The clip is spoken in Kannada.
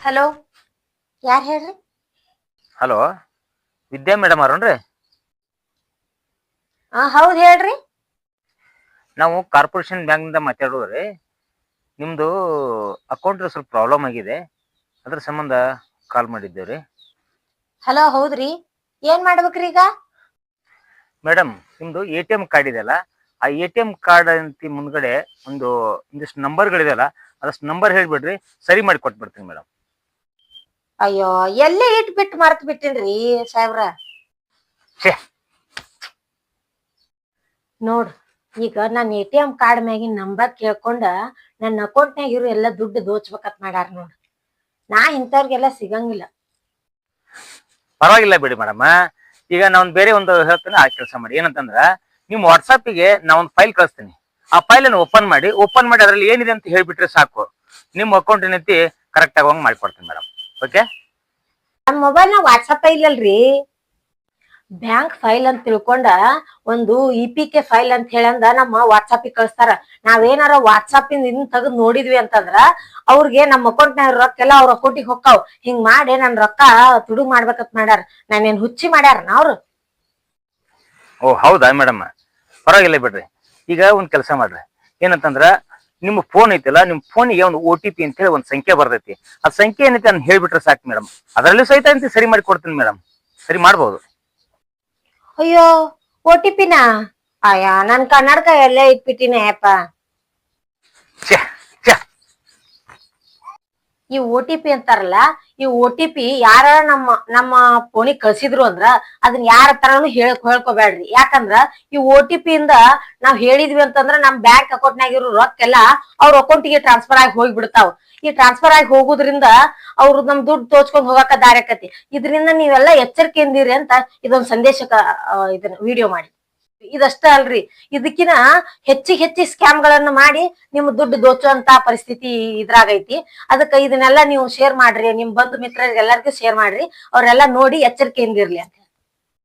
ಹಲೋ. ಯಾರು ಹೇಳ್ರಿ? ಹಲೋ. ವಿದ್ಯಾ ಮೇಡಮ್ ಅವ್ರನ್ರಿ? ಹಾ ಹೌದು ಹೇಳ್ರಿ. ನಾವು ಕಾರ್ಪೊರೇಷನ್ ಬ್ಯಾಂಕ್ನಿಂದ ಮಾತಾಡೋದ್ರಿ. ನಿಮ್ಮದು ಅಕೌಂಟ್ ಸ್ವಲ್ಪ ಪ್ರಾಬ್ಲಮ್ ಆಗಿದೆ. ಅದ್ರ ಸಂಬಂಧ ಕಾಲ್ ಮಾಡಿದ್ದೇವ್ರಿ. ಹಲೋ ಹೌದ್ರಿ. ಏನ್ ಮಾಡ್ಬೇಕ್ರಿ ಈಗ? ಮೇಡಮ್ ನಿಮ್ಮದು ಎ ಟಿ ಎಂ ಕಾರ್ಡ್ ಇದೆಯಲ್ಲ ಆ ಎ ಟಿ ಎಂ ಕಾರ್ಡ್ ಅಂತ ಮುಂದ್ಗಡೆ ಒಂದು ಒಂದಿಷ್ಟು ನಂಬರ್ಗಳಿದೆಯಲ್ಲ ಅದಷ್ಟು ನಂಬರ್ ಹೇಳ್ಬಿಡ್ರಿ ಸರಿ ಮಾಡಿ ಕೊಟ್ಬಿಡ್ತೀನಿ ಮೇಡಮ್. ಅಯ್ಯೋ ಎಲ್ಲೇ ಇಟ್ ಬಿಟ್ಟು ಮರ್ತ್ ಬಿಟ್ಟಿನ್ರಿ ಸಾಹೇಬ್ರ? ನೋಡ್ರಿ ನೋಡ್ ಈಗ ನನ್ನ ಎ ಟಿ ಎಂ ಕಾರ್ಡ್ ಮ್ಯಾಗಿನ ನಂಬರ್ ಕೇಳ್ಕೊಂಡ ನನ್ನ ಅಕೌಂಟ್ನಾಗ ಇರೋ ಎಲ್ಲ ದುಡ್ಡು ದೋಚ್ಬೇಕತ್ ಮಾಡ್ಯಾರ ನೋಡ್. ನಾ ಇಂಥವ್ರಿಗೆಲ್ಲ ಸಿಗಂಗಿಲ್ಲ. ಪರವಾಗಿಲ್ಲ ಬಿಡಿ ಮೇಡಮ್. ಈಗ ನಾನು ಬೇರೆ ಒಂದು ಹೇಳ್ತೇನೆ ಆ ಕೆಲಸ ಮಾಡಿ. ಏನಂತಂದ್ರ ನಿಮ್ಮ ವಾಟ್ಸಾಪಿಗೆ ನಾ ಒಂದು ಫೈಲ್ ಕಳಿಸ್ತೀನಿ. ಆ ಫೈಲ್ ಅನ್ನು ಓಪನ್ ಮಾಡಿ ಓಪನ್ ಮಾಡಿ ಅದರಲ್ಲಿ ಏನಿದೆ ಅಂತ ಹೇಳ್ಬಿಟ್ರೆ ಸಾಕು. ನಿಮ್ಮ ಅಕೌಂಟ್ ಏನೈತಿ ಕರೆಕ್ಟ್ ಆಗಿ ಮಾಡ್ಕೊಡ್ತೀನಿ ಮೇಡಮ್ ಓಕೆ ನನ್ ಮೊಬೈಲ್ ನಾಗ ವಾಟ್ಸಪ್ ಇಲ್ಲಲ್ರಿ. ಬ್ಯಾಂಕ್ ಫೈಲ್ ಅಂತ ತಿಳ್ಕೊಂಡ ಒಂದು ಇ ಪಿ ಕೆ ಫೈಲ್ ಅಂತ ಹೇಳಂದ ನಮ್ಮ ವಾಟ್ಸಪ್ ಕಳಿಸ್ತಾರ. ನಾವೇನಾರ ವಾಟ್ಸಪ್ ಇಂದ ಇನ್ ತೆಗೆದ್ ನೋಡಿದ್ವಿ ಅಂತಂದ್ರ ಅವ್ರಿಗೆ ನಮ್ಮ ಅಕೌಂಟ್ನ ರೊಕ್ಕ ಎಲ್ಲ ಅವ್ರ ಅಕೌಂಟಿಗೆ ಹೊಕ್ಕಾವ್. ಹಿಂಗ್ ಮಾಡಿ ನನ್ ರೊಕ್ಕ ತುಡುಗ್ ಮಾಡ್ಬೇಕಂತ ಮಾಡ್ಯಾರ. ನಾನೇನ್ ಹುಚ್ಚಿ ಮಾಡ್ಯಾರ ಅವ್ರು? ಓ ಹೌದಾ ಮೇಡಮ್? ಪರವಾಗಿಲ್ಲ ಬಿಡ್ರಿ. ಈಗ ಒಂದ್ ಕೆಲಸ ಮಾಡ್ರಿ. ಏನಂತಂದ್ರ ನಿಮ್ಮ ಫೋನ್ ಐತಲ್ಲ ನಿಮ್ಮ ಫೋನಿಗೆ ಒಂದು ಓ ಟಿ ಪಿ ಅಂತ ಹೇಳಿ ಒಂದು ಸಂಖ್ಯೆ ಬರ್ತೈತಿ. ಆ ಸಂಖ್ಯೆ ಏನೈತಿ ಅಂತ ಹೇಳ್ಬಿಟ್ರೆ ಸಾಕು ಮೇಡಮ್ ಅದರಲ್ಲೂ ಸಹಿತ ಅಂತ ಸರಿ ಮಾಡಿ ಕೊಡ್ತೀನಿ ಮೇಡಮ್ ಸರಿ ಮಾಡ್ಬೋದು. ಅಯ್ಯೋ ಓ ಟಿ ಪಿನಾ ಅಯ್ಯ ನನ್ ಕನ್ನಡಕ ಎಲ್ಲೇ ಇಟ್ಬಿಟ್ಟಿನ ಯಪ್ಪ ಛೇ ಈ ಓ ಟಿ ಪಿ ಅಂತಾರಲ್ಲ, ಈ ಓ ಟಿ ಪಿ ಯಾರ ನಮ್ಮ ನಮ್ಮ ಫೋನಿಗೆ ಕಳ್ಸಿದ್ರು ಅಂದ್ರ ಅದನ್ನ ಯಾರ ತರನು ಹೇಳಕ್ ಹೇಳ್ಕೊಬೇಡ್ರಿ ಯಾಕಂದ್ರ ಈ ಓ ಟಿ ಪಿ ಇಂದ ನಾವ್ ಹೇಳಿದ್ವಿ ಅಂತಂದ್ರ ನಮ್ ಬ್ಯಾಂಕ್ ಅಕೌಂಟ್ನಾಗಿರೋ ಇರೋ ರೊಕ್ಕ ಎಲ್ಲ ಅವ್ರ ಅಕೌಂಟಿಗೆ ಟ್ರಾನ್ಸ್ಫರ್ ಆಗಿ ಹೋಗಿ ಬಿಡ್ತಾವ್ ಈ ಟ್ರಾನ್ಸ್ಫರ್ ಆಗಿ ಹೋಗುದ್ರಿಂದ ಅವ್ರು ನಮ್ ದುಡ್ಡು ತೋಚ್ಕೊಂಡ್ ಹೋಗಾಕ ದಾರಿ ಆಕತಿ. ಇದರಿಂದ ನೀವೆಲ್ಲ ಎಚ್ಚರಿಕೆಯಿಂದಿರಿ ಅಂತ ಇದೊಂದ್ ಸಂದೇಶಕ ಇದನ್ನ ವಿಡಿಯೋ ಮಾಡಿ. ಇದಷ್ಟ ಅಲ್ರಿ. ಇದಕ್ಕಿನ ಹೆಚ್ಚಿಗೆ ಹೆಚ್ಚಿ ಸ್ಕ್ಯಾಮ್ಗಳನ್ನು ಮಾಡಿ ನಿಮ್ ದುಡ್ಡು ದೋಚುವಂತ ಪರಿಸ್ಥಿತಿ ಇದ್ರಾಗೈತಿ. ಅದಕ್ಕ ಇದನ್ನೆಲ್ಲ ನೀವು ಶೇರ್ ಮಾಡ್ರಿ. ನಿಮ್ ಬಂಧು ಮಿತ್ರರಿಗೆಲ್ಲರಿಗೂ ಶೇರ್ ಮಾಡ್ರಿ. ಅವ್ರೆಲ್ಲ ನೋಡಿ ಎಚ್ಚರಿಕೆಯಿಂದ ಇರ್ಲಿ ಅಂತ.